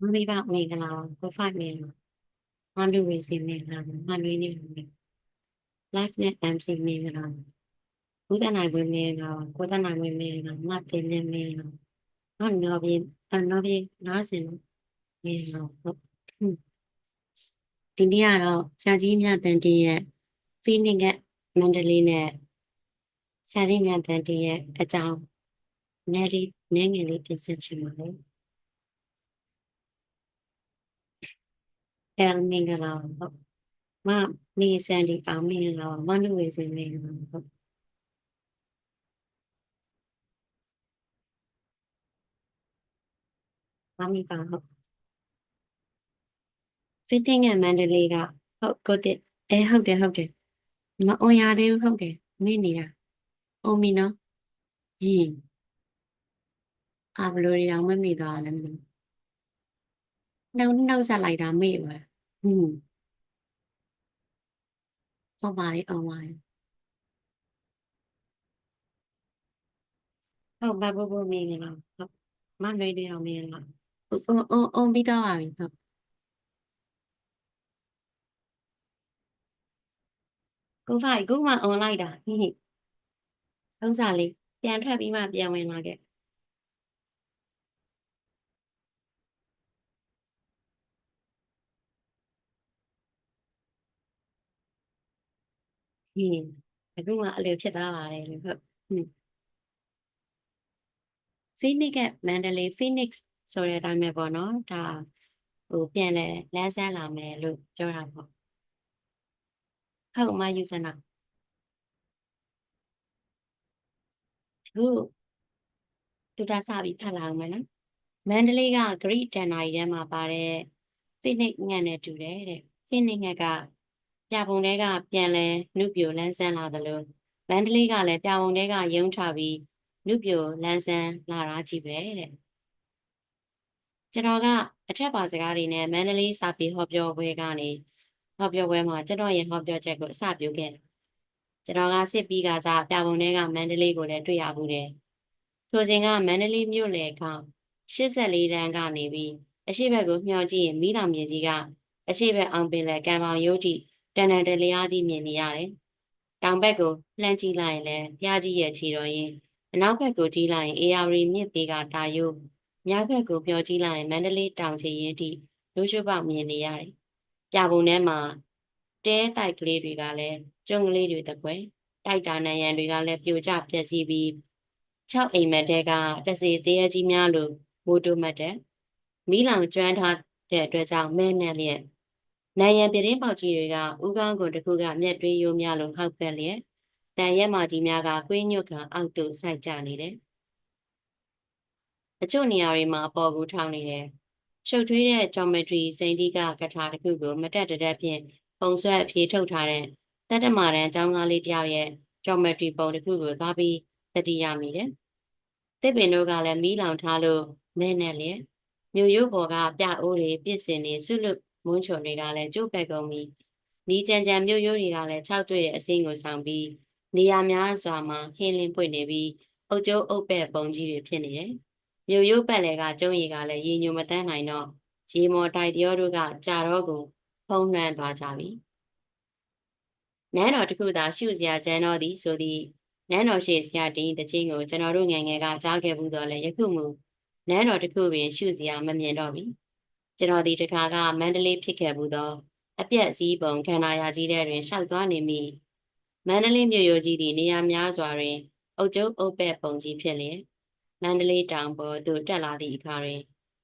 မမိဘမင်္ဂလာကိုဖိုက်မင်္ဂလာမလူဝေစီမင်္ဂလာမလွေးနေမင်္ဂလာ live နဲ့ MC မင်္ဂလာဘုဒ္ဓနိုင်ဝင်မင်္ဂလာကိုသနိုင်ဝင်မင်္ဂလာမတင်မင်္ဂလာဟောနော်ပြအနော်ပြနားစင်မင်္ဂလာဟုတ်ဒီနေ့ကတော့ဆရာကြီးမြတ်တန်တီရဲ့ Phoenix ကမန္တလေးနဲ့ဆရာကြီးမြတ်တန်တီရဲ့အကြောင်းနည်းလေးနည်းငယ်လေးတင်ဆက်ချင်ပါတယ် အဲမင်္ဂလာဟုတ်မမေစန်ဒီအောင်မင်္ဂလာမနုဝေစင်မင်္ဂလာဟုတ်မမီပါဟုတ် fitting နဲ့မန္တလေးကဟုတ်ကိုတက်အဲဟုတ်တယ်ဟုတ်တယ်မအွန်ရသေးဘူးဟုတ်တယ်မေ့နေတာအုံမီနော်ဟင်းအာဘလိုတွေတော့မမေ့သွားလည်းမသိဘူးနှုတ်နှုတ်ဆက်လိုက်တာမေ့ပါ ဟင်းဟုတ်ပါရဲ့အောင်ပါရဲ့ဟုတ်ဘာဘဘမင်းလားဟုတ်မနှွေးတွေအောင်မင်းလားအုံအုံအုံပြီးတော့ပါပြီဟုတ်ကိုဖိုင်ခုမှအွန်လိုက်တာဟင်းဟင်းသုံးစားလေးပြ န်ထွက်ပြီးမှပြန်ဝင်လာခဲ့ဟင်းအခုမှအလိုဖြစ်သွားပါတယ်လို့ဟုတ်ဟင်း Phoenix ကမန္တလေး Phoenix ဆိုတဲ့အတိုင်းပဲပေါ့နော်ဒါဟိုပြန်လဲလမ်းဆန်းလာမယ်လို့ပြောတာပေါ့ဟုတ်မယူစနာအခုတူတာစပြီးဖတ်လာအောင်မယ်နော်မန္တလေးက Great တန်နာရီထဲမှာပါတဲ့ Phoenix ငှက်နဲ့တူတယ်တဲ့ Phoenix ငှက်က ပြပုံတဲကပြန်လဲနုပြိုလန်းဆန်းလာတယ်လို့မန္တလေးကလည်းပြပုံတဲကရုံးထပြီးနုပြိုလန်းဆန်းလာတာကြည့်ပဲတဲ့ကျွန်တော်ကအထက်ပါစကားတွေနဲ့မန္တလေးစာပေဟောပြောပွဲကနေဟောပြောပွဲမှာကျွန်တော်ရဲ့ဟောပြောချက်ကိုအစပြုခဲ့တယ်ကျွန်တော်ကစစ်ပြီးကစားပြပုံတဲကမန္တလေးကိုလည်းတွေ့ရဘူးတယ်ထိုစဉ်ကမန္တလေးမြို့လေက84တန်းကနေပြီးအရှိဘက်ကိုမျှော်ကြည့်ရင်မီးလောင်မြင်ကြီးကအရှိဘက်အောင်ပင်လယ်ကံပေါင်ရုပ်တိ တန်တန်တလျားကြီးမြင်နေရတယ်တောင်ဘက်ကိုလှမ်းကြည့်လိုက်ရင်လည်းပြားကြီးရဲ့ခြေတော်ရင်အနောက်ဘက်ကိုကြည့်လိုက်ရင်အေယာရီမြစ်ပေကတာယုတ်မြောက်ဘက်ကိုပြောကြည့်လိုက်ရင်မန္တလေးတောင်ချေရင်ထိလူရှုပေါက်မြင်နေရတယ်။ပြပုံထဲမှာတဲတိုက်ကလေးတွေကလည်းကျုံကလေးတွေတပွဲတိုက်တာနံရံတွေကလည်းပြိုကျပျက်စီးပြီး6အိမ်မက်တဲကတစေသေးရကြီးများလို့မိုးတိုးမတ်တဲ့မီးလောင်ကျွမ်းထားတဲ့အတွက်ကြောင့်မဲနဲ့လျက် နိုင်ရန်ပြတင်းပေါက်ကြီးတွေကဥကောင်းကုန်တစ်ခုကမျက်တွင်းရိုးများလို့ဟောက်ပက်လျက်တန်ရက်မာကြီးများကကွင်းညွတ်ကအောက်သို့စိုက်ကြနေတယ်။အချို့နေရာတွေမှာအပေါ်ကူထောင်းနေတယ်။ရှုပ်ထွေးတဲ့ geometry စိန်တိကကထာတစ်ခုကိုမတက်တတက်ဖြင့်ပုံဆွဲအဖြေထုတ်ထားတဲ့တတ္တမာရန်ကျောင်းသားလေးတယောက်ရဲ့ geometry ပုံတစ်ခုကိုသွားပြီးတတိယမိတယ်။တစ်ပင်တို့ကလည်းမီးလောင်ထားလို့မဲနဲ့လျက်မြို့ရိုးပေါ်ကပြအိုးတွေပြစ်စင်တွေဆွလွတ် မွန်းချွန်တွေကလည်းကျိုးပက်ကုန်ပြီးနီးကြံကြံမြို့ရိုးတွေကလည်းခြောက်တွေ့တဲ့အစင်းကိုဆောင်ပြီးနေရာများစွာမှာဟင်းလင်းပွင့်နေပြီးအုတ်ကျိုးအုတ်ပဲ့ပုံကြီးတွေဖြစ်နေတယ်။မြို့ရိုးပတ်လည်ကကျုံရီကလည်းရေညိုမတန်းနိုင်တော့ရေမော်တိုက်တရောတို့ကကြာတော့ကိုဖုံးနှံသွားကြပြီ။နန်းတော်တစ်ခုသာရှုစရာကျန်တော့သည်ဆိုသည်နန်းတော်ရှိဆရာတင်းတချင်းကိုကျွန်တော်တို့ငယ်ငယ်ကကြားခဲ့ဘူးတော့လေယခုမှနန်းတော်တစ်ခုပင်ရှုစရာမမြင်တော့ပြီ။ ကျွန်တော်ဒီတခါကမန္တလေးဖြစ်ခဲ့ဘူးတော့အပြက်စည်းပုံခန္ဓာရာကြီးတဲ့တွင်ရှောက်သွားနေမိမန္တလေးမြို့ရိုကြီးသည့်နေရာများစွာတွင်အုတ်ကျုပ်အုတ်ပဲ့ပုံကြီးဖြစ်လျက်မန္တလေးတောင်ပေါ်သို့တက်လာသည့်အခါတွင်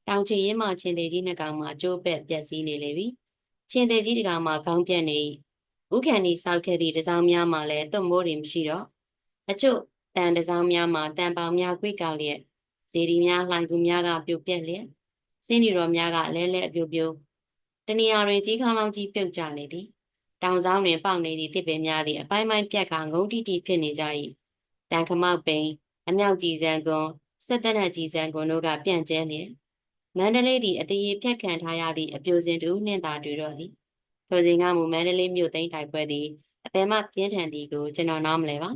တောင်ချီရင်မှချင်းသေးကြီးနှစ်ကောင်မှကျိုးပဲ့ပျက်စီးနေလေပြီချင်းသေးကြီးတစ်ကောင်မှခေါင်းပြက်နေဥခန္ဒီဆောက်ခဲ့သည့်တစောင်းများမှလည်းသွတ်မိုးတွေမရှိတော့အချို့တန်တစောင်းများမှတန်ပေါင်များကွေ့ကောက်လျက်ဇေဒီများလှိုင်ကူများကပြုတ်ပြက်လျက် စင်းဒီတော်များကလဲလဲအပြိုပြိုတနေရာတွင်ကြီးခေါင်းလောင်းကြီးပြုတ်ကျနေသည်တောင်ဆောင်တွင်ပေါက်နေသည့်တစ်ပင်များသည်အပိုင်းပိုင်းပြက်ကငုံတိတိဖြစ်နေကြ၏တန်ခမောက်ပင်အမြောက်ကြီးစံကွန်ဆက်တနက်ကြီးစံကွန်တို့ကပြန့်ကျဲလျက်မန္တလေးသည်အတရေဖြတ်ခံထားရသည့်အပြိုစင်တူနှင့်သာတွေ့တော့သည်ထိုစဉ်ကမူမန္တလေးမြို့သိမ်းတိုက်ပွဲသည်အပယ်မှပြင်းထန်သည်ကိုကျွန်တော်နားမလဲပါ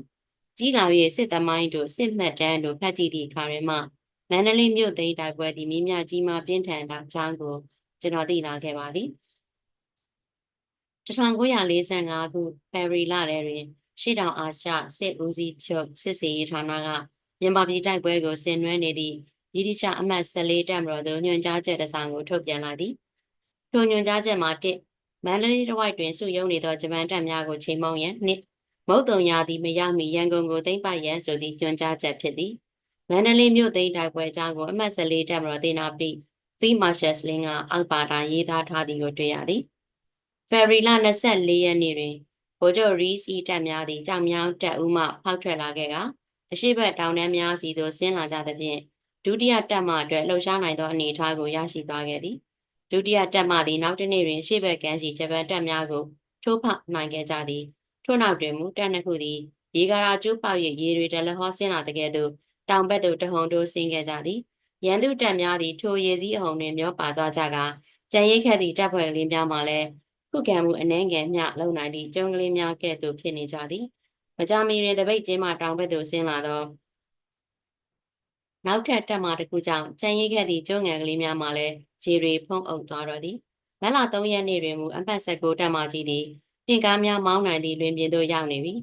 ကြီးလာ၍စစ်သမိုင်းတို့စစ်မှတ်တမ်းတို့ဖတ်ကြည့်သည့်အခါတွင်မှ မန္တလေးမြို့သိမ်းတိုက်ပွဲသည်မြင်းမြကြီးမှာပြင်းထန်တာအကြောင်းကိုကျွန်တော်သိလာခဲ့ပါသည်1945ခုဖေဗရီလထဲတွင်ရှေ့တောင်အာရှစစ်ဦးစီးချုပ်စစ်စေရေးဌာနကမြန်မာပြည်တိုက်ပွဲကိုဆင်နွှဲနေသည့်ဗြိတိရှအမှတ်14တပ်မတော်သို့ညွှန်ကြားချက်တစ်စောင်ကိုထုတ်ပြန်လာသည်ထိုညွှန်ကြားချက်မှာတစ်မန္တလေးတစ်ဝိုက်တွင်စုယုံနေသောဂျပန်တပ်များကိုချိန်မုံရန်နှစ်မုတ်တုံရာသည်မရောက်မီရန်ကုန်ကိုသိမ်းပိုက်ရန်ဆိုသည့်ညွှန်ကြားချက်ဖြစ်သည် မန္တလေးမြို့သိမ်းတိုက်ပွဲအကြောင်းကိုအမှတ်14တပ်မတော်ဒေနာပိဖီမာရှယ်စလင်းကအောက်ပါတာရေးသားထားသည်ကိုတွေ့ရသည်ဖေဗရီလ24ရက်နေ့တွင်ဗိုလ်ချုပ်ရီစီတပ်များသည်ကြောင်မြောင်းတပ်ဦးမှဖောက်ထွက်လာခဲ့ကအရှိတ်တောင်တန်းများစီသို့ဆင်းလာကြသဖြင့်ဒုတိယတပ်မှအတွက်လှုပ်ရှားနိုင်သောအနေအထားကိုရရှိသွားခဲ့သည်ဒုတိယတပ်မှသည်နောက်တစ်နေ့တွင်ရှေ့ဘက်ကမ်းရှိဂျပန်တပ်များကိုထိုးဖောက်နိုင်ခဲ့ကြသည်ထို့နောက်တွင်မူတပ်နှစ်ခုသည်ရေကာရာကျိုးပေါက်၍ရေတွေတလဟောဆင်းလာတဲ့ကဲ့သို့ တောင်ဘက်သို့တဟုန်တိုးဆင်းခဲ့ကြသည်ရန်သူတပ်များသည်ထိုရေစည်းအဟုန်တွင်မျောပါသွားကြကာကြံရိတ်ခက်သည့်တပ်ဖွဲ့ကလေးများမှလည်းခုခံမှုအနှဲငယ်မျှလုံနိုင်သည့်ကျုံကလေးများကဲ့သို့ဖြစ်နေကြသည်မကြမီတွင်တပိတ်ကျင်းမှတောင်ဘက်သို့ဆင်းလာသောနောက်ထပ်တက်မှတစ်ခုကြောင့်ကြံရိတ်ခဲ့သည့်ကျုံငယ်ကလေးများမှလည်းခြေတွေဖုံးအုပ်သွားတော့သည်မလ3ရက်နေ့တွင်မူအပတ်ဆက်ကိုတက်မှကြီးသည်တင်ကားများမောင်းနိုင်သည့်လွင်ပြင်သို့ရောက်နေပြီ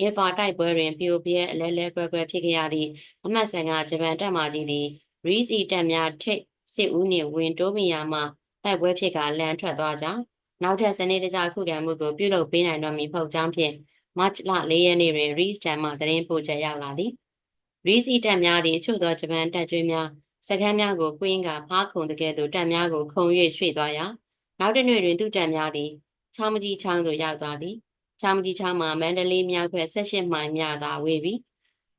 အင်ဖာတိုက်ပွဲတွင်ပြိုပြဲအလဲလဲကွဲကွဲဖြစ်ခဲ့ရသည့်အမတ်ဆန်ကဂျပန်တပ်မှကြီးသည်ရီစီတပ်များထိတ်စစ်ဦးနှင့်ဝင်တိုးမီယာမှတိုက်ပွဲဖြစ်ကလန်ထွက်သွားကြောင်းနောက်ထပ်စနေတကြခုခံမှုကိုပြုလုပ်ပေးနိုင်တော့မည်ဖို့ကြောင်းဖြင့်မတ်လ၄ရက်နေ့တွင်ရီစတန်မှသတင်းပို့ချက်ရောက်လာသည်ရီစီတပ်များသည်အချို့သောဂျပန်တပ်ကျွေးများစကမ်းများကိုကွင်းကဖားခုံတကယ်သို့တပ်များကိုခုံ၍ရွှေ့သွားရာနောက်တစ်နေ့တွင်သူတပ်များသည်ချောင်းမကြီးချောင်းသို့ရောက်သွားသည် ချောင်းမကြီးချောင်းမှာမန္တလေးမြောက်ဘက်18မိုင်မြသာဝေးပြီး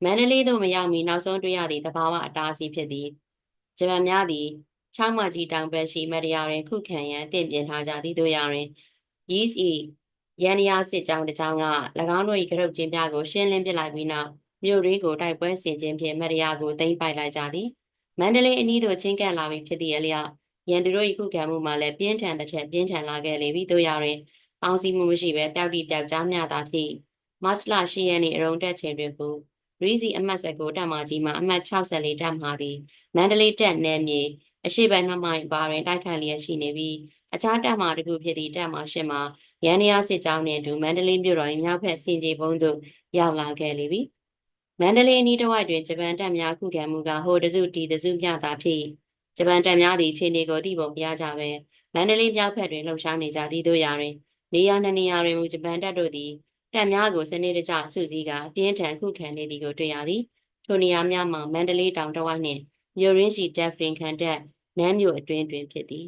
မန္တလေးသို့မရောက်မီနောက်ဆုံးတွေ့ရသည့်တဘာဝအတားအဆီးဖြစ်သည်ဂျပန်များသည်ချောင်းမကြီးတောင်ဘက်ရှိမတရားတွင်ခုခံရန်တင့်ပြင်ထားကြသည်တို့ရတွင်ရီးစီရန်ရာစစ်ကြောင်းတစ်ကြောင်းက၎င်းတို့၏ကရုတ်ချင်းပြကိုရှင်းလင်းပစ်လိုက်ပြီးနောက်မြို့ရင်းကိုတိုက်ပွဲဆင်ခြင်းဖြင့်မတရားကိုသိမ်းပိုက်လိုက်ကြသည်မန္တလေးအနီးသို့ချင်းကပ်လာပြီးဖြစ်သည့်အလျောက်ရန်သူတို့၏ခုခံမှုမှာလည်းပြင်းထန်တဲ့ချက်ပြင်းထန်လာခဲ့လေပြီတို့ရတွင် ပေါင်းစည်းမှုမရှိဘဲပျောက်တိပျောက်ကြားမျှသာဖြင့်မတ်လ10ရက်နေ့အရုံတက်ချိန်တွင်ပူရီစီအမှတ်ဆက်ကိုတက်မှကြီးမှာအမှတ်64တက်မှာသည်မန္တလေးတက်နယ်မြေအရှိဘက်နှမိုင်ပါတွင်တိုက်ခတ်လျက်ရှိနေပြီးအခြားတက်မှာတစ်ခုဖြစ်သည့်တက်မှာရှင်းမှာရန်နီယာစစ်ကြောင်းနှင့်အတူမန္တလေးမြို့တော်၏မြောက်ဘက်စင်ကြီးဘုံသို့ရောက်လာခဲ့လေပြီမန္တလေးအနီးတစ်ဝိုက်တွင်ဂျပန်တပ်များခုခံမှုကဟိုတစုတီတစုပြတာဖြစ်ဂျပန်တပ်များသည်ခြေနေကိုတိပုံပြကြပဲမန္တလေးမြောက်ဘက်တွင်လှုပ်ရှားနေကြသည့်တို့ရာတွင် နေရာနှစ်နေရာတွင်မူဂျပန်တပ်တို့သည်တပ်များကိုစနစ်တကျစုစည်းကအပြင်းထန်ခုခံနေသည်ကိုတွေ့ရသည်ထိုနေရာများမှာမန္တလေးတောင်တစ်ဝိုက်နှင့်မြို့ရင်းရှိတပ်ဖရင်ခံတပ်နမ်းမြို့အတွင်းတွင်ဖြစ်သည်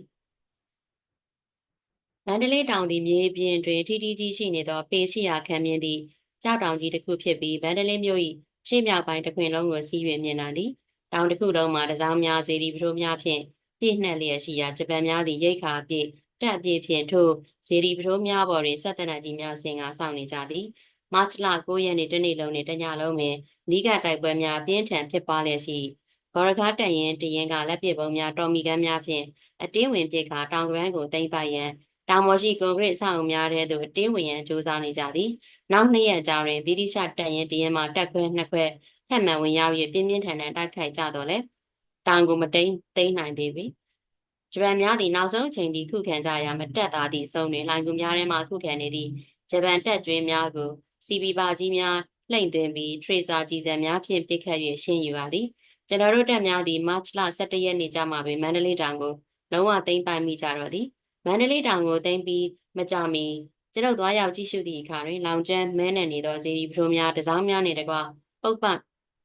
မန္တလေးတောင်သည်မြေပြင်တွင်ထီထီကြီးရှိနေသောပေရှိရာခံမြင်သည့်ကြောက်တောင်ကြီးတစ်ခုဖြစ်ပြီးမန္တလေးမြို့၏ရှေ့မြောက်ပိုင်းတစ်ခွင်လုံးကိုစီး၍မြင်လာသည်တောင်တစ်ခုလုံးမှာတစားများစေဒီပထိုးများဖြင့်ပြည့်နှက်လျက်ရှိရာဂျပန်များသည်ရိတ်ခါပြည့် တက်ပြည့်ဖြင့်ထို့ဇေဒီပထိုးများပေါ်တွင်ဆက်တနတ်ကြီးများဆင်ကာစောင့်နေကြသည်မတ်လ9ရက်နေ့တနေ့လုံးနှင့်တညလုံးပင်နီးကတိုက်ပွဲများပြင်းထန်ဖြစ်ပွားလျက်ရှိဘော်ရကားတန်ရင်တရင်ကလက်ပစ်ပုံများတော်မီကမ်းများဖြင့်အတင်းဝင်ပြစ်ကတောင်ကမ်းကိုတိမ့်ပိုက်ရန်တောင်ပေါ်ရှိကွန်ကရစ်ဆောက်အုံများထဲသို့အတင်းဝင်ရန်ကြိုးစားနေကြသည်နောက်နှစ်ရက်ကြာတွင်ဗြိတိရှတပ်ရင်တရင်မှတက်ခွဲနှစ်ခွဲထက်မှန်ဝင်ရောက်၍ပြင်းပြင်းထန်ထန်တိုက်ခိုက်ကြတော့လေတောင်ကိုမတိန်သိမ်းနိုင်သေးပြီ ဂျပန်များသည်နောက်ဆုံးအချိန်ထိခုခံကြရာမတက်သားသည့်အဆုံးတွင်လိုင်ကူများထဲမှခုခံနေသည့်ဂျပန်တပ်ကျွေးများကိုစီပီပါကြီးများလှိမ့်သွင်းပြီးထရေဆာကြီးစံများဖြင့်ပစ်ခတ်၍ရှင်းယူပါသည်ကျွန်တော်တို့တပ်များသည်မတ်လ17ရက်နေ့ကျမှပင်မန္တလေးတောင်ကိုလုံးဝသိမ်းပိုက်မိကြတော့သည်မန္တလေးတောင်ကိုသိမ်းပြီးမကြမီကျွန်ုပ်သွားရောက်ကြည့်ရှုသည့်အခါတွင်လောင်ကျွမ်းမဲနယ်နေသောဇေဒီပထိုးများတစောင်းများနှင့်တကွပုတ်ပ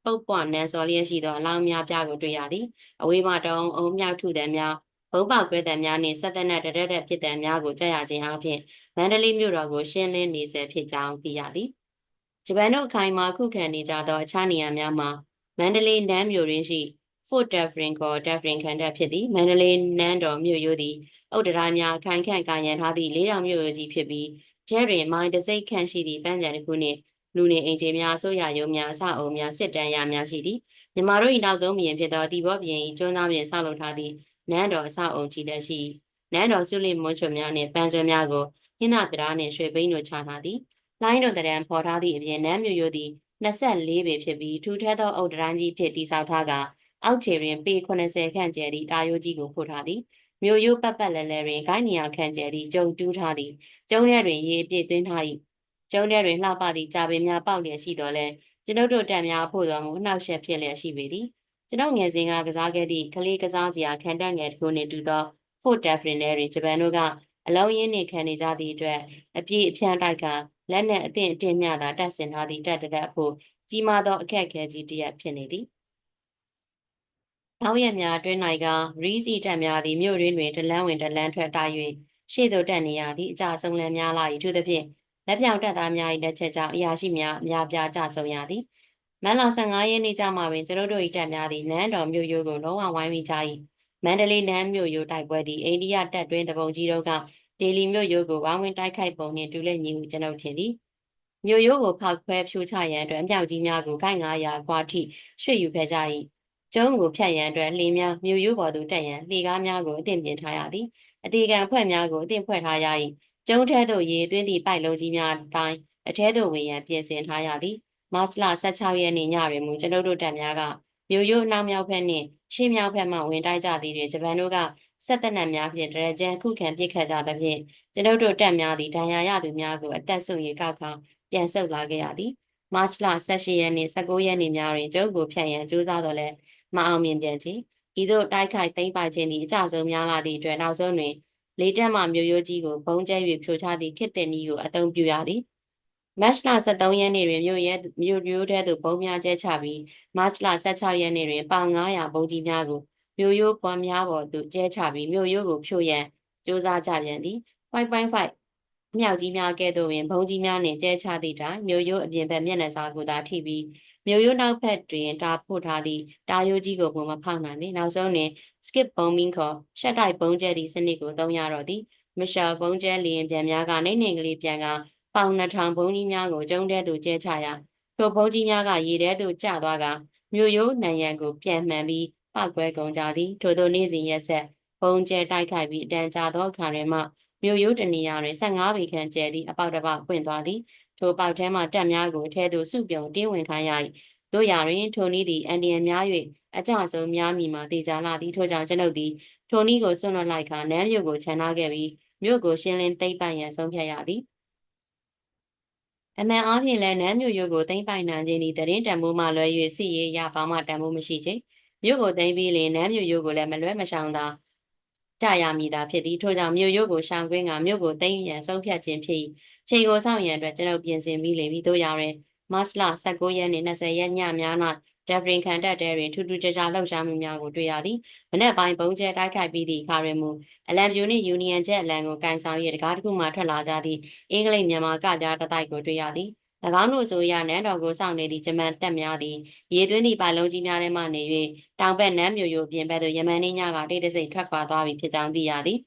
ပုတ်ပွနန်စော်လျက်ရှိသောအလောင်းများပြကိုတွေ့ရသည်အဝေးမှတုံးအုံမြောက်ထုတံများ ဘုံပေါက်ကွဲတံများနှင့်ဆက်သက်နက်တရက်တက်ဖြစ်တံများကိုကြားရခြင်းအပြင်မန္တလေးမြို့တော်ကိုရှင်းလင်းနေဆဲဖြစ်ကြောင်းသိရသည်ဂျပန်တို့အခိုင်အမာခုခံနေကြသောအခြားနေရာများမှာမန္တလေးနန်းမြို့ရင်းရှိ Fort Dufferin ကို Dufferin ခံတပ်ဖြစ်သည်မန္တလေးနန်းတော်မြို့ရိုးသည်အုတ်တရားများခိုင်ခန့်ကာရန်ထားသည့်လေးတော်မြို့ရိုးကြီးဖြစ်ပြီးကျဲတွင်မိုင်းတစိတ်ခန့်ရှိသည့်ပန်းခြံတစ်ခုနှင့်လူနေအိမ်ခြေများဆိုရယုံများအဆောက်အုံများစစ်တမ်းရများရှိသည်မြမတို့၏နောက်ဆုံးမြင်ဖြစ်သောတီဘောပြင်၏ကျွန်းသားပြင်ဆောက်လုပ်ထားသည့် နန်းတော်အဆောက်အုံကြီးလက်ရှိနန်းတော်စုလိမွန်းချွန်များနှင့်ပန်းစွဲများကိုဟင်းနာပြားနှင့်ရွှေဘိန်းတို့ချထားသည်လိုင်းတော်တရံဖော်ထားသည့်အပြင်နန်းမြို့ရိုးသည်24ပေဖြစ်ပြီးထူထပ်သောအုတ်တရန်ကြီးဖြစ်တိစောက်ထားကအောက်ခြေတွင်ပေ80ခန့်ကျယ်သည့်တာယိုကြီးကိုဖို့ထားသည်မြို့ရိုးပတ်ပတ်လဲလဲတွင်ဂိုင်းနီယာခန့်ကျယ်သည့်ကျုံတူးထားသည်ကျုံထဲတွင်ရေအပြည့်သွင်းထား၏ကျုံထဲတွင်လှပသည့်ကြာပင်များပေါက်လျက်ရှိတော်လဲကျွန်ုပ်တို့တက်များဖို့တော်မူအနှောက်အယှက်ဖြစ်လျက်ရှိပေသည် ကျွန်ုပ်ငယ်စဉ်ကကစားခဲ့သည့်ကလေးကစားစရာခံတက်ငယ်တစ်ခုနှင့်တူသော Fort Dufferin ထဲတွင်ဂျပန်တို့ကအလုံးရင်းနှင့်ခံနေကြသည့်အတွက်အပြည့်အဖြန့်တိုက်ကလက်နက်အသင့်အတင်မျှသာတပ်ဆင်ထားသည့်တပ်တစ်တပ်ဖို့ကြီးမားသောအခက်အခဲကြီးတစ်ရပ်ဖြစ်နေသည်။နောက်ရက်များအတွင်း၌ကရီးစီတပ်များသည်မြို့ရင်းတွင်ဒလန်းဝင်ဒလန်းထွက်တိုက်၍ရှေ့သို့တက်နေရသည့်အကြဆုံးလန်းများလာ၏ထို့သဖြင့်လက်ပြောင်တပ်သားများ၏လက်ချက်ကြောင့်အရာရှိများအများပြားကြဆုံးရသည်။ မန်လာ15ရက်နေ့ကျမှပင်ကျွန်ုပ်တို့၏တပ်များသည်နန်းတော်မြို့ရိုးကိုလုံးဝဝိုင်းမိကြ၏။မန္တလေးနန်းမြို့ရိုးတိုက်ပွဲသည်အိန္ဒိယတပ်တွင်တပုံကြီးတို့ကဒေလီမြို့ရိုးကိုဝိုင်းဝန်းတိုက်ခိုက်ပုံနှင့်တူလက်ညီဟုကျွန်ုပ်ထင်သည်။မြို့ရိုးကိုဖောက်ခွဲဖြိုချရန်အတွက်အမြောက်ကြီးများကိုကိုက်900ခွာထိရွှေ့ယူခဲ့ကြ၏ကျုံးကိုဖြတ်ရန်အတွက်လှေများမြို့ရိုးပေါ်သို့တက်ရန်လှေကားများကိုအသင့်ပြင်ထားရသည်အတေကံဖွဲ့များကိုအသင့်ဖွဲ့ထားရ၏ကျုံးထဲသို့ရေသွင်းသည့်ပိုက်လုံးကြီးများတိုင်းအထဲသို့ဝင်ရန်ပြင်ဆင်ထားရသည် မတ်လ16ရက်နေ့ညတွင်မူကျွန်ုပ်တို့တပ်များကမြို့ရိုးနောက်မြောက်ဘက်နှင့်ရှေ့မြောက်ဘက်မှဝင်တိုက်ကြသည်တွင်ဂျပန်တို့ကဆက်သက်နက်များဖြင့်ဒရကြံခုခံပစ်ခတ်ကြသဖြင့်ကျွန်ုပ်တို့တပ်များသည်ဒဏ်ရာရသူများကိုအသက်ဆုံး၍ကောက်ခါပြန်ဆုတ်လာခဲ့ရသည်မတ်လ18ရက်နေ့19ရက်နေ့များတွင်ကျုပ်ကိုဖျက်ရန်ကြိုးစားတော်လဲမအောင်မြင်ပြန်ခြင်းဤသို့တိုက်ခိုက်သိမ်းပိုက်ခြင်းသည်အကြဆုံးများလာသည့်အတွက်နောက်ဆုံးတွင်လေးတက်မှမြို့ရိုးကြီးကိုဘုံကျဲ၍ဖြိုချသည့်ခေတ်တင်ဤကိုအသုံးပြုရသည် မတ်လ23ရက်နေ့တွင်မြို့ရဲမြို့ရိုးထဲသို့ဘုံများကျဲချပြီးမတ်လ16ရက်နေ့တွင်ပေါင်900ဘုံကြီးများကိုမြို့ရိုးပွားများပေါ်သို့ကျဲချပြီးမြို့ရိုးကိုဖြိုရန်စ조사ကြပြန်သည်5.5မြောက်ကြီးများကဲ့သို့ပင်ဘုံကြီးများနှင့်ကျဲချသည့်တိုင်မြို့ရိုးအပြင်ဘက်မျက်နှာစာကိုသာထိပြီးမြို့ရိုးနောက်ဘက်တွင်တာဖို့ထားသည့်တာယိုးကြီးကိုပုံမဖောက်နိုင်ပေနောက်ဆုံးတွင် skip bombing ခေါ်ရှက်တိုက်ပုံကျဲသည့်စနစ်ကိုသုံးရတော့သည်မရှာပုံကျဲလျင်ပြန်များကနေနေကလေးပြန်က ပေါင်2000ဘုံကြီးများကိုကျုံထဲသို့ကျဲချရာထိုဘုံကြီးများကရေထဲသို့ကျသွားကမြို့ရိုးနံရံကိုပြန်မှန်ပြီးပောက်ကွဲကုန်ကြသည်ထို့သောနေ့စဉ်ရက်ဆက်ဘုံကျဲတိုက်ခိုက်ပြီးအတန်ကြာသောအခါတွင်မှမြို့ရိုးတနေရာတွင်15ပေခန့်ကျဲသည့်အပေါက်တစ်ပေါက်ပွင့်သွားသည်ထိုပေါက်ထဲမှတက်များကိုအထဲသို့စုပြုံတင်းဝင်ခိုင်းရ၏တို့ရာတွင်ထိုနည်းသည်အန်ဒီယန်များ၍အကြဆုံးများမိမှာတေချာလာသည်ထို့ကြောင့်ကျွန်ုပ်သည်ထိုနည်းကိုစွန့်လွတ်လိုက်ခါနန်းမြို့ကိုခြံထားခဲ့ပြီးမြို့ကိုရှင်းလင်းသိမ့်ပိုင်ရန်ဆုံးဖြတ်ရသည် အမှန်အားဖြင့်လည်းနန်းမြို့ရိုးကိုသိမ့်ပိုင်နိုင်ခြင်းသည်တရင်တံမိုးမှလွဲ၍စီရေးရဘာမှတံမိုးမရှိချေမြို့ကိုသိမ့်ပြီးလင်နန်းမြို့ရိုးကိုလည်းမလွဲမရှောင်သာကြရမည်သာဖြစ်သည်ထို့ကြောင့်မြို့ရိုးကိုရှောင်ကွင်းကမြို့ကိုသိမ့်ရန်ဆုံးဖြတ်ခြင်းဖြစ်၏ချိန်ကိုစောင့်ရန်အတွက်ကျွန်ုပ်ပြင်ဆင်ပြီးလေပြီတို့ရာတွင်မတ်လ19ရက်နေ့20ရက်ညများ၌ ဒက်ဖရင်ခံတက်တဲတွင်ထူးထူးခြားခြားလှုပ်ရှားမှုများကိုတွေ့ရသည်မနက်ပိုင်းပုံကျဲတိုက်ခိုက်ပြီးသည့်အခါတွင်မူအလံပြူနှင့်ယူနီယံချက်အလံကိုကန်ဆောင်၍တကားတစ်ခုမှထွက်လာကြသည့်အင်္ဂလိပ်မြန်မာကကြားတတိုက်ကိုတွေ့ရသည်၎င်းတို့ဆိုရနန်းတော်ကိုစောင့်နေသည့်ဂျမန်တပ်များသည်ရေသွင်းသည့်ပိုင်လုံးကြီးများထဲမှနေ၍တောင်ဘက်နန်းမြို့ရိုပြင်ဘက်သို့ယမန်နှင်းညကတိတ်တဆိတ်ထွက်ခွာသွားပြီဖြစ်ကြောင်းသိရသည်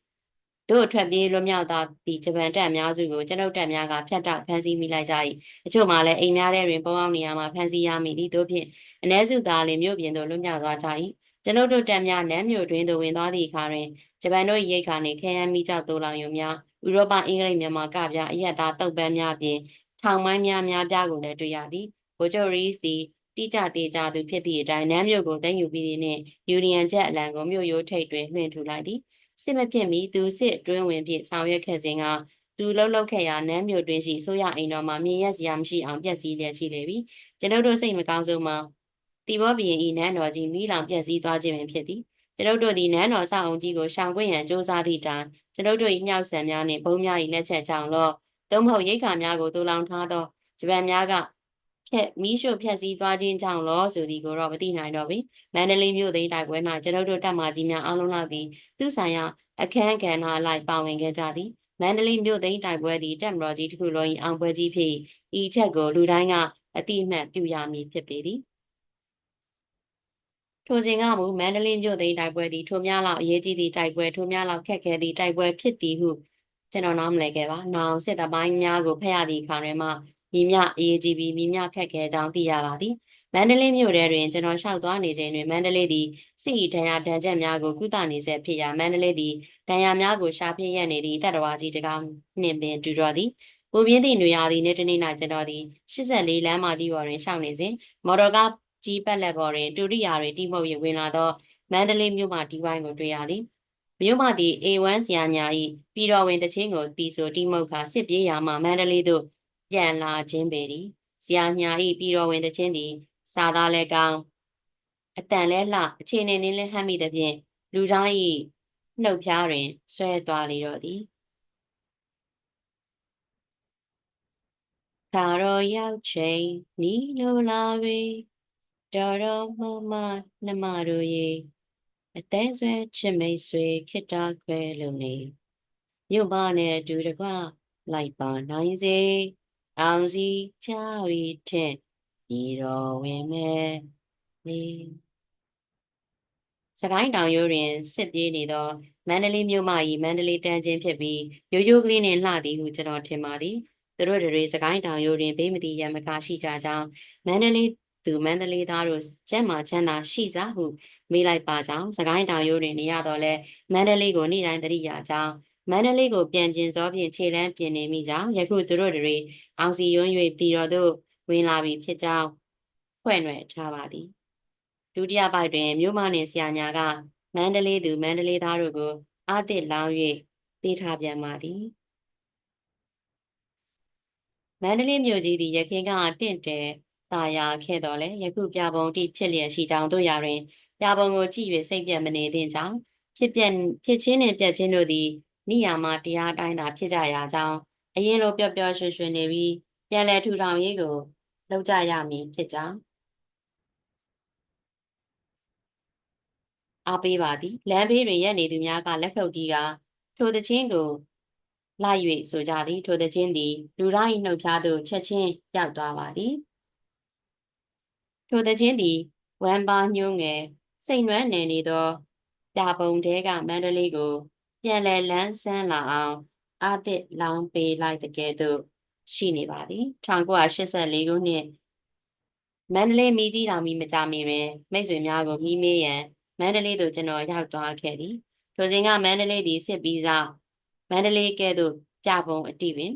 တို့ထွက်ပြေးလွတ်မြောက်သောဒီဂျပန်တပ်အများစုကိုကျွန်ုပ်တပ်များကဖျက်တောက်ဖမ်းဆီးမိလိုက်ကြ၏အချို့မှလည်းအိမ်များထဲတွင်ပုံအောင်နေရာမှာဖမ်းဆီးရမိသည်တို့ဖြင့်အ ਨੇ စုသားလည်းမြို့ပြင်သို့လွတ်မြောက်သွားကြ၏ကျွန်ုပ်တို့တပ်များနန်းမြို့တွင်သို့ဝင်သွားသည့်အခါတွင်ဂျပန်တို့၏ရိတ်ခါနှင့်ခဲယမ်းမိကြောက်တိုးလောင်ယုံများဥရောပအင်္ဂလိပ်မြန်မာကပြအရက်သားတုတ်ပန်းများပြင်ထောင်မိုင်းများများပြားကိုလည်းတွေ့ရသည်ဗိုလ်ချုပ်ရီးစီတိကျတေကြသူဖြစ်သည့်အတိုင်းနန်းမြို့ကိုတင်ယူပြီးသည်နှင့်ယူနီယံချက်အလံကိုမြို့ရိုးထိပ်တွင်လွှင့်ထူလိုက်သည် စစ်မဖြစ်မီသူစစ်အတွင်းဝင်ဖြင့်ဆောင်ရွက်ခဲ့စဉ်ကသူလှုပ်လှုပ်ခဲ့ရာနန်းမြို့တွင်ရှိဆိုရအိမ်တော်မှာမြင်ရစရာမရှိအောင်ပြက်စီးလျက်ရှိလေပြီကျွန်ုပ်တို့စိတ်မကောင်းဆုံးမှာတီဘောဘီရင်ဤနန်းတော်ကြီးမိလောင်ပြက်စီးသွားခြင်းပင်ဖြစ်သည်ကျွန်ုပ်တို့သည်နန်းတော်ဆောင်အောင်ကြီးကိုရှောင်ကွင်းရန်စ조사သည့်တိုင်ကျွန်ုပ်တို့၏မြောက်ဆံများနှင့်ဘုံများ၏လက်ချက်ကြောင့်တော့သို့မဟုတ်ရိတ်ခါများကိုတူလောင်ထားသောဂျပန်များက ဖြက်မီးရှို့ဖြက်စီးသွားခြင်းကြောင့်လောဆိုသည်ကိုတော့မသိနိုင်တော့ပြီမန္တလေးမြို့သိမ်းတိုက်ပွဲ၌ကျွန်ုပ်တို့တပ်မကြီးများအားလုံးလောက်သည်သူဆိုင်ရာအခမ်းကဏ္ဍလိုက်ပါဝင်ခဲ့ကြသည်မန္တလေးမြို့သိမ်းတိုက်ပွဲသည်တပ်မတော်ကြီးတစ်ခုလုံး၏အောင်ပွဲကြီးဖြစ်ဤချက်ကိုလူတိုင်းကအတိအမှတ်ပြုရမည်ဖြစ်ပေသည်ထိုစဉ်ကမူမန္တလေးမြို့သိမ်းတိုက်ပွဲသည်ထိုများလောက်အရေးကြီးသည့်တိုက်ပွဲထိုများလောက်ခက်ခဲသည့်တိုက်ပွဲဖြစ်သည်ဟုကျွန်တော်နားမလည်ခဲ့ပါ။နောင်စစ်တပိုင်းများကိုဖတ်ရသည့်အခါတွင်မှ မိမြအရေးကြီးပြီးမိမြခက်ခဲကြောင်းသိရပါသည်။မန္တလေးမြို့ထဲတွင်ကျွန်တော်လျှောက်သွားနေချိန်တွင်မန္တလေးသည်စစ်ဤဒဏ်ရာဒဏ်ချက်များကိုကုသနေဆဲဖြစ်ရာမန္တလေးသည်ဒဏ်ရာများကိုရှာပြည့်ရနေသည့်တတဝါကြီးတကောင်နှင့်ပင်တူတော်သည်ပူပြင်းသည့်နေရာသည်နေ့တနေ့၌ကျွန်တော်သည်84လမ်းမကြီးပေါ်တွင်ရှောက်နေစဉ်မော်တော်ကားကြီးပက်လက်ပေါ်တွင်ဒုတိယတွင်တိမှုတ်၍ဝင်လာသောမန္တလေးမြို့မှဒီဝိုင်းကိုတွေ့ရသည်မြို့မှသည် A1 ဆရာညာ၏ပြည်တော်ဝင်တချင်းကိုတီဆိုတိမှုတ်ခါစစ်ပြေးရာမှမန္တလေးသို့ ပြန်လာခြင်းပေသည်ဆရာညာ၏ပြည်တော်ဝင်တချင်းသည်စာသားလည်းကောင်းအတန်လဲလှအခြေအနေနည်းလဲဟမ်းမိသဖြင့်လူတိုင်း၏နှုတ်ဖျားတွင်ဆွဲသွားလေတော့သည်သာရောရောက်ချိန်နီလိုလာပေတော်တော်မမနှမတို့ရေအသေးဆွဲချစ်မိတ်ဆွေခိတ္တခွဲလုံးနေမြို့မနဲ့အတူတကွလိုက်ပါနိုင်စေ အောင်စီချဝီထင်ဤတော်ဝင်မဲ့လေစကိုင်းတောင်ရိုးတွင်စစ်ပြေးနေသောမန္တလေးမြို့မကြီးမန္တလေးတန်းချင်းဖြစ်ပြီးရိုးရိုးကလေးနှင့်လှသည်ဟုကျွန်တော်ထင်ပါသည်သူတို့တွေစကိုင်းတောင်ရိုးတွင်ဘေးမတိရမကရှိကြကြောင်းမန္တလေးသူမန္တလေးသားတို့ကျမ်းမာချမ်းသာရှိစားဟုမေးလိုက်ပါကြောင်းစကိုင်းတောင်ရိုးတွင်နေရတော့လဲမန္တလေးကိုနေ့တိုင်းတရိယာကြောင်း မန္တလေးကိုပြန်ကျင်စောဖြင့်ခြေလန်းပြင်နေမိကြောင်းယခုသူတို့တွေအောင်စီယွန်း၍ပြည်တော်သို့ဝင်လာပြီဖြစ်ကြောင်းဖွဲ့နွယ်ထားပါသည်ဒုတိယပိုက်တွင်မြို့မနှင့်ဆရာညာကမန္တလေးသူမန္တလေးသားတို့ကိုအာသစ်လောင်း၍ပေးထားပြန်ပါသည်မန္တလေးမြို့ကြီးသည်ရခင်ကတင့်တယ်တာယာခဲ့တော်လဲယခုပြပုံတိဖြစ်လျက်ရှိကြောင်းတို့ရာတွင်ပြပုံကိုကြည့်၍စိတ်ပြတ်မနေသင့်ကြောင်းဖြစ်ပြဖြစ်ချင်းနှင့်ပြတ်ချင်းတို့သည် နိယာမတရားတိုင်းသာဖြစ်ကြရာကြောင်းအရင်လိုပျော့ပျော့ရွှင်ရွှင်နေပြီးပြန်လည်ထူထောင်ရေးကိုလုပ်ကြရမည်ဖြစ်ကြောင်းအားပေးပါသည်လမ်းဘေးတွင်ရက်နေသူများကလက်ခုပ်တီးကထိုသချင်းကိုလိုက်၍ဆိုကြသည်ထိုသချင်းသည်လူတိုင်းနှုတ်ဖျားသို့ချက်ချင်းရောက်သွားပါသည်ထိုသချင်းသည်ဝမ်ပါညှိုးငယ်စိတ်နွမ်းနေနေသောပြပုံတဲကမန္တလေးကို ပြန်လည်လန်းဆန်းလာအောင်အာသစ်လောင်းပေးလိုက်တဲ့ကဲ့သို့ရှိနေပါသည်1984ခုနှစ်မန္တလေးမိကြီးတောင်မိမကြမီတွင်မိတ်ဆွေများကိုမိမေးရန်မန္တလေးသို့ကျွန်တော်ရောက်သွားခဲ့သည်ထိုစဉ်ကမန္တလေးသည်စစ်ပြီးစားမန္တလေးကဲ့သို့ပြပုံအတိပင်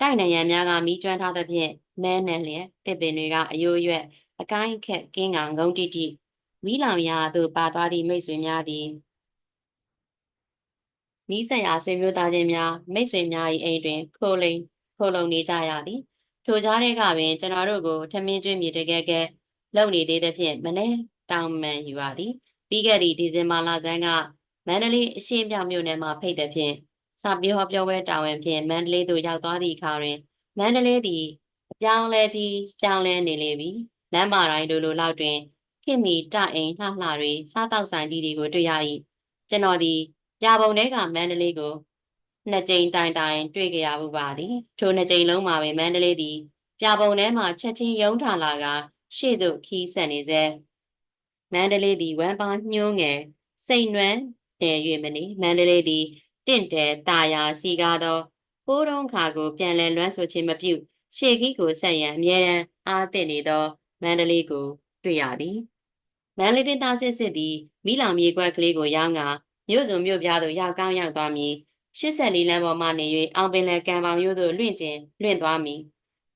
တိုက်နယ်ရန်များကမိကျွမ်းထားသဖြင့်နဲနန်လျက်တစ်ပင်တွေကအယိုးရွက်အကိုင်းခက်ကင်းကငုံတိတိမီးလောင်ရာသို့ပါသွားသည့်မိတ်ဆွေများသည် နီးစပ်ရာဆွေမျိုးသားချင်းများမိတ်ဆွေများ၏အိမ်တွင်ခိုလိန်ခိုလုံနေကြရသည်ထိုကြားထဲကပင်ကျွန်တော်တို့ကိုထမင်းကျွေးမြေတကယ်ကဲလုံနေသေးသဖြင့်မနေ့တောင်မှန်ယူပါသည်ပြီးခဲ့သည့်ဒီဇင်ဘာလဆန်းကမန္တလေးအရှင်းပြောင်မြို့နယ်မှာဖိတ်တဲ့ဖြင့်စာပြေဟောပြောပွဲတာဝန်ဖြင့်မန္တလေးသို့ရောက်သွားသည့်အခါတွင်မန္တလေးသည်အပြောင်းလဲကြီးပြောင်းလဲနေလေပြီလမ်းမတိုင်းလိုလိုလောက်တွင်ခင်မီတအိမ်လှလှတွေစားတောက်ဆိုင်ကြီးတွေကိုတွေ့ရ၏ကျွန်တော်သည် ပြပုံထဲကမန္တလေးကိုနှစ်ကြိမ်တိုင်တိုင် တွေ့ကြရမှုပါသည်ထိုနှစ်ကြိမ်လုံးမှာပဲမန္တလေးသည်ပြပုံထဲမှာချက်ချင်းယုံထလာကရှေ့သို့ခီးဆက်နေစေမန္တလေးသည်ဝမ်ပါညှိုးငယ်စိတ်နွမ်းတယ်၍မနေမန္တလေးသည်တင့်တယ်တာယာစီကားသောပိုးတုံးခါကိုပြန်လည်လွမ်းဆိုခြင်းမပြုရှေ့ကြီးကိုဆက်ရန်အမြဲတမ်းအားသင့်နေသောမန္တလေးကို တွေ့ရသည်မန္တလေးတင်သားစစ်စစ်သည်မိလောင်မြေကွက်ကလေးကိုရောင်းက မြို့စုံမြို့ပြားသို့ရောက်ကောင်းရောက်သွားမည်84လမ်းပေါ်မှနေ၍အောင်ပင်လယ်ကံပေါင်ရိုးသို့လွင့်ကျင်လွင့်သွားမည်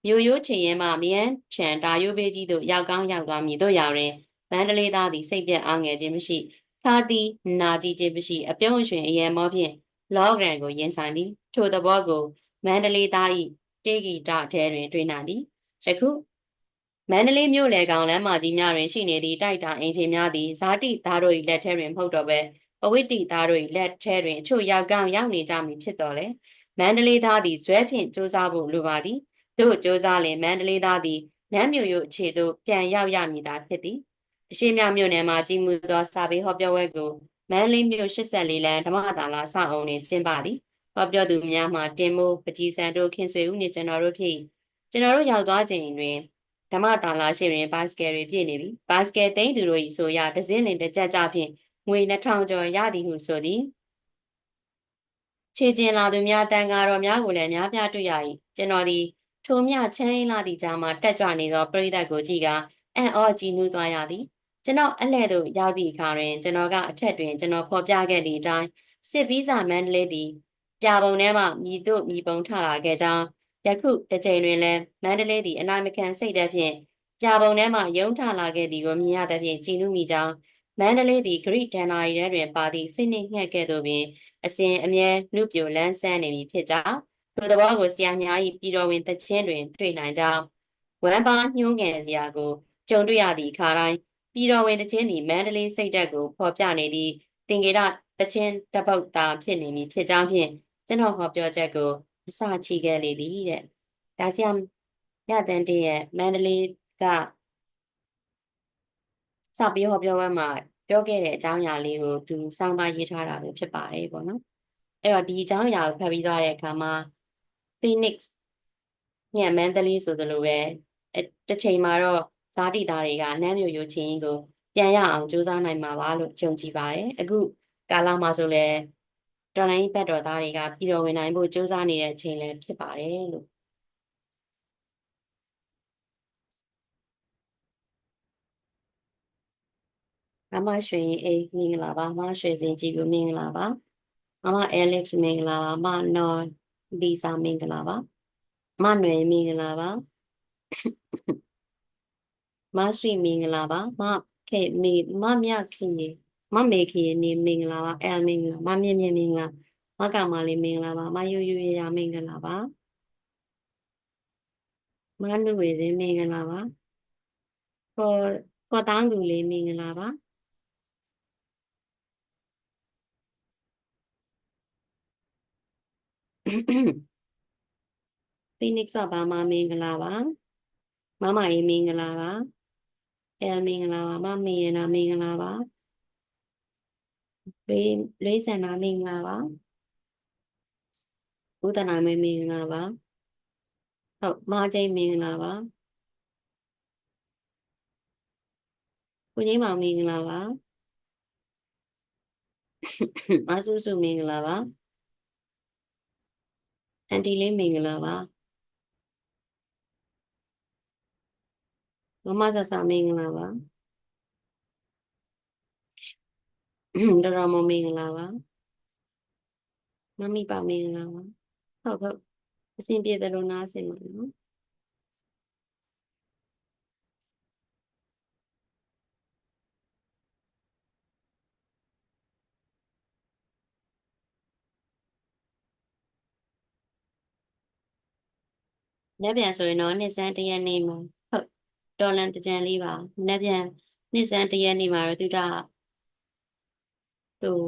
မြို့ရိုးချင်ရဲမှမယန်းချံတာရိုးဘေးကြီးသို့ရောက်ကောင်းရောက်သွားမည်တို့ရောက်ရင်မန္တလေးသားသည်စိတ်ပြတ်အားငယ်ခြင်းမရှိခါသည်နာကြည့်ခြင်းမရှိအပြုံးအရွှင်အယံမောဖြင့်လောဂရန်ကိုရင်ဆိုင်သည်ထိုသဘောကိုမန္တလေးသား၏တေဂီတထဲတွင်တွေ့နာသည်ယခုမန္တလေးမြို့လေကောင်လမ်းမကြီးများတွင်ရှိနေသည့်တိုက်တာအင်ဂျင်များသည်ဇာတိသားတို့၏လက်ထဲတွင်မဟုတ်တော့ဘဲ ပဝိတ္တိသားတို့၏လက်ထဲတွင်အချို့ရောက်ကောင်းရောက်နေကြမည်ဖြစ်တော်လဲမန္တလေးသားသည်ဇွဲဖြင့်စူးစမ်းဖို့လိုပါသည်တို့စူးစမ်းလင်မန္တလေးသားသည်နမ်းမြို့ရုပ်အခြေသို့ပြန်ရောက်ရမည်သာဖြစ်သည်အရှိမြမြို့နယ်မှာကြီးမှုသောစာပေဟောပြောပွဲကိုမန္တလေးမြို့84လမ်းဓမ္မသာလာစအောင်တွင်ကျင်းပသည်ဟောပြောသူများမှာတင်မိုးပကြီးစံတို့ခင်ဆွေဦးနှင့်ကျွန်တော်တို့ဖြစ်ကျွန်တော်တို့ရောက်သွားချိန်တွင်ဓမ္မတာလာရှိတွင်ဘတ်စကယ်တွေပြည့်နေပြီဘတ်စကယ်သိန်းသူတို့၏ဆိုရဒဇင်းလင်တစ်ကြက်ကြဖြင့် ငွေ2000ကျော်ရသည်ဟုဆိုသည်ခြေကျင်လာသူများတန်ကားတော်များကိုလည်းများပြားတွေ့ရ၏ကျွန်တော်သည်ထိုမြချမ်းရင်လာသည့်ကြားမှာတက်ကြွနေသောပရိသတ်ကိုကြည့်ကအံ့ဩကြည်နူးသွားရသည်ကျွန်တော်အလှဲ့သို့ရောက်သည့်အခါတွင်ကျွန်တော်ကအထက်တွင်ကျွန်တော်ဖော်ပြခဲ့သည့်အတိုင်းစစ်ဗီဇမန္တလေးသည်ပြပုံထဲမှမြည်တို့မြည်ပုံထလာခဲ့ကြောင်းယခုတစ်ချိန်တွင်လည်းမန္တလေးသည်အနိုင်မခံစိတ်သက်ဖြင့်ပြပြာပုံထဲမှယုံထလာခဲ့သည်ကိုမြင်ရသဖြင့်ကြည်နူးမိကြောင်း မန္တလေးသည်ဂရိဒန်နာရီထဲတွင်ပါသည့်ဖိနစ်ငှက်ကဲ့သို့ပင်အစဉ်အမြဲနှုတ်ပြိုလန်းဆန်းနေပြီဖြစ်ကြောင်းထိုသဘောကိုဆရာများ၏ပြည်တော်ဝင်တခြင်းတွင် တွေ့နိုင်ကြောင်းဝမ်းပါညှိုးငယ်စရာကိုကြုံတွေ့ရသည့်အခါတိုင်းပြည်တော်ဝင်တခြင်းသည်မန္တလေးစိတ်ဓာတ်ကိုဖော်ပြနေသည့်တင်ကေရတခြင်းတပုတ်တာဖြစ်နေမည်ဖြစ်ကြောင်းဖြင့်ကျွန်တော်ဟောပြောချက်ကိုအစချီခဲ့လေသည်တဲ့ဒါဆရာရတန်တရဲ့မန္တလေးက စပြီးဟောပြောပွဲမှာပြောခဲ့တဲ့အကြောင်းအရာလေးကိုသူစောင်းပါရေးထားတာပဲဖြစ်ပါတယ်ပေါ့နော်အဲ့တော့ဒီအကြောင်းအရာကိုဖတ်ပြီးသွားတဲ့အခါမှာ Phoenix ညမန္တလေးဆိုသလိုပဲတစ်ချိန်မှာတော့ဇာတိသားတွေကနမ်းမြို့ရုပ်ချင်းကိုပြန်ရအောင်ကြိုးစားနိုင်မှာပါလို့ယုံကြည်ပါတယ်အခုကာလမှာဆိုလဲတော်လိုင်းဘက်တော်သားတွေကပြည်တော်ဝင်နိုင်ဖို့ကြိုးစားနေတဲ့အချိန်လည်းဖြစ်ပါတယ်လို့ မမရွှေအေးမင်္ဂလာပါမရွှေစင်ကြည်ဘူးမင်္ဂလာပါမမ Alex မင်္ဂလာပါမနော်လီစာမင်္ဂလာပါမနွယ်မင်္ဂလာပါမရှိမင်္ဂလာပါမခေမေမမြခင်နေမမေခင်နေမင်္ဂလာပါအဲမင်္ဂလာမမြင့်မြင့်မင်္ဂလာမကမာလေးမင်္ဂလာပါမယူယူရရမင်္ဂလာပါမနုဝေစင်းမင်္ဂလာပါခေါ်ခေါ်တောင်းသူလေးမင်္ဂလာပါ ဖိနစ်ကဘာမမင်္ဂလာပါမမအေးမင်္ဂလာပါအဲမင်္ဂလာပါမမေရနာမင်္ဂလာပါလေးလေးဆန္ဒမင်္ဂလာပါဘုဒ္ဓနာမင်္ဂလာပါဟုတ်မဟာကျိမင်္ဂလာပါကိုကြီးမောင်မင်္ဂလာပါမဆူဆူမင်္ဂလာပါ အန်တီလေးမင်္ဂလာပါမမဆဆမင်္ဂလာပါတော်တော်မမင်္ဂလာပါမမီပါမင်္ဂလာပါဟုတ်ဟုတ်အစဉ်ပြေတယ်လို့နားဆင်ပါနော် နေ့ပြန်ဆိုရင်တော့နှစ်စန်းတရက်နေ့မှာဟုတ်တော်လန်တကြံလေးပါနေ့ပြန်နှစ်စန်းတရက်နေ့မှာတော့သူကဟို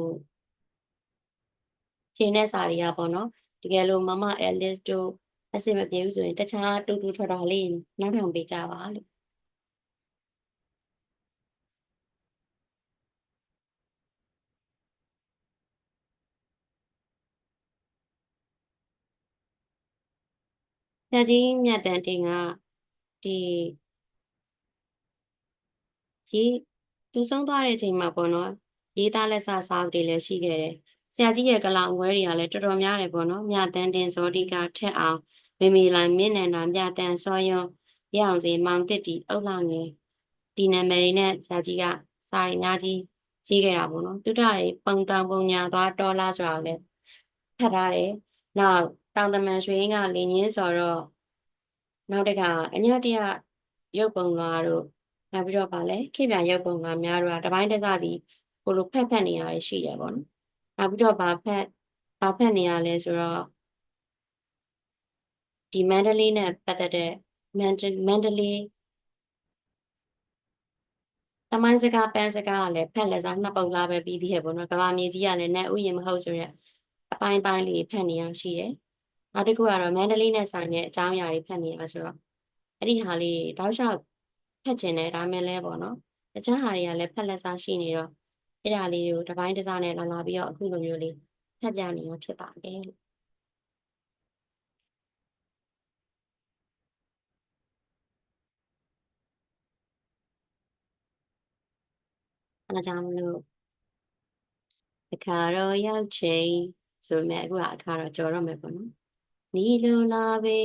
ချိန်တဲ့စာတွေကပေါ့နော်တကယ်လို့မမအဲလစ်တို့အဆင်မပြေဘူးဆိုရင်တခြားတူတူထွက်တာလေးနောက်ထောင်ပေးကြပါလို့ တက်ကြီးမြတ်တန်တင်ကဒီကြီးသူဆုံးသွားတဲ့အချိန်မှာပေါ့နော်ရေးသားလက်စာစာအုပ်တွေလည်းရှိခဲ့တယ်ဆရာကြီးရဲ့ကလာအဝဲတွေကလည်းတော်တော်များတယ်ပေါ့နော်မြတန်တင်ဇောတိကထက်အောင်မေမေလိုင်မြင့်နန္ဒာမြတန်စောယုံရအောင်စီမောင်တစ်တီအုပ်လာငယ်ဒီနာမည်တွေနဲ့ဆရာကြီးကစာရီအများကြီးကြီးခဲ့တာပေါ့နော်တုဒ္ဒရေပုံတောင်ပုံညာသွားတော်လားဆိုတာကိုလည်းဖတ်ထားတယ်နောက် တောင်တမန်ရွှေင်းကလင်းချင်းဆိုတော့နောက်တကအညတရရုပ်ပုံလာတို့နောက်ပြီးတော့ဗာလဲခေပြန်ရုပ်ပုံကများတော့တပိုင်းတစစီကိုလိုဖက်ဖက်နေရရှိတယ်ပေါ့နော်နောက်ပြီးတော့ဗာဖက်ဗာဖက်နေရလဲဆိုတော့ဒီမန္တလေးနဲ့ပတ်သက်တဲ့မန္တမန္တလေးတမိုင်းစကားပန်းစကားကလည်းဖက်လက်စားနှစ်ပုတ်လာပဲပြီးသေးတယ်ပေါ့နော်ကဘာမြေကြီးကလည်းနဲ့ဥယျာဉ်မဟုတ်ဆိုရက်အပိုင်းပိုင်းလေးဖက်နေရရှိတယ် နောက်တစ်ခုကတော့မန္တလေးနဲ့ဆိုင်တဲ့အကြောင်းအရာတွေဖတ်နေရဆိုတော့အဲ့ဒီဟာလေးတောက်လျှောက်ဖတ်ချင်တယ်ဒါမဲ့လဲပေါ့နော်တခြားဟာတွေကလည်းဖတ်လက်စားရှိနေတော့အဲ့ဒါလေးကိုတစ်ပိုင်းတစ်စားနဲ့လာလာပြီးတော့အခုလိုမျိုးလေးဖတ်ပြနေရဖြစ်ပါတယ်လို့အဲကြောင့်မလို့အခါတော့ရောက်ချိန်ဆိုမဲ့အခုကအခါတော့ကြော်တော့မယ်ပေါ့နော် နီလိုလာပေ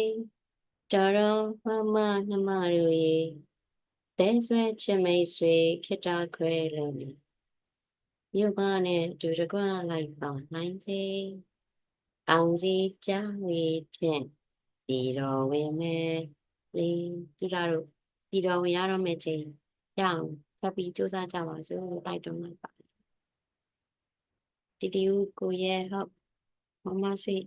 တော်တော်မမနှမတို့ရေတဲဆွဲချမိတ်ဆွေခိတခွဲလို့မြို့ပါနဲ့ဒူတကွလိုက်ပါနိုင်စေအောင်စီကြောင်းဝေဖြင့်ဒီတော်ဝင်မဲ့လေးသူတို့ပြီးတော့ဝင်ရတော့မယ့်ချိန်ရအောင်ဖတ်ပြီးစူးစမ်းကြပါစို့လို့တိုက်တွန်းလိုက်ပါတယ်တီတီဦးကိုရဲဟုတ်မမစိတ်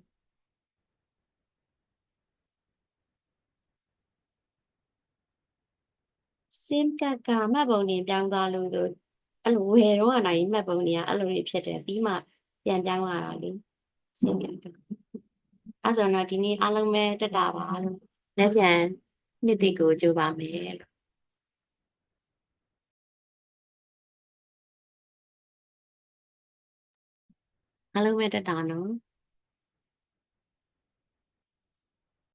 စင်ကတ်ကမှတ်ပုံတင်ပြောင်းသွားလို့ဆိုအဲ့လိုဝယ်တော့ကနိုင်မှတ်ပုံတွေကအဲ့လိုတွေဖြစ်တယ်ပြီးမှပြန်ပြောင်းရတာလေစင်ကတ်ကအဲ့ဆိုတော့ဒီနေ့အားလုံးပဲတက်တာပါလို့လက်ပြန်နှစ်တိကိုကြိုးပါမယ်လို့အားလုံးပဲတက်တာနော်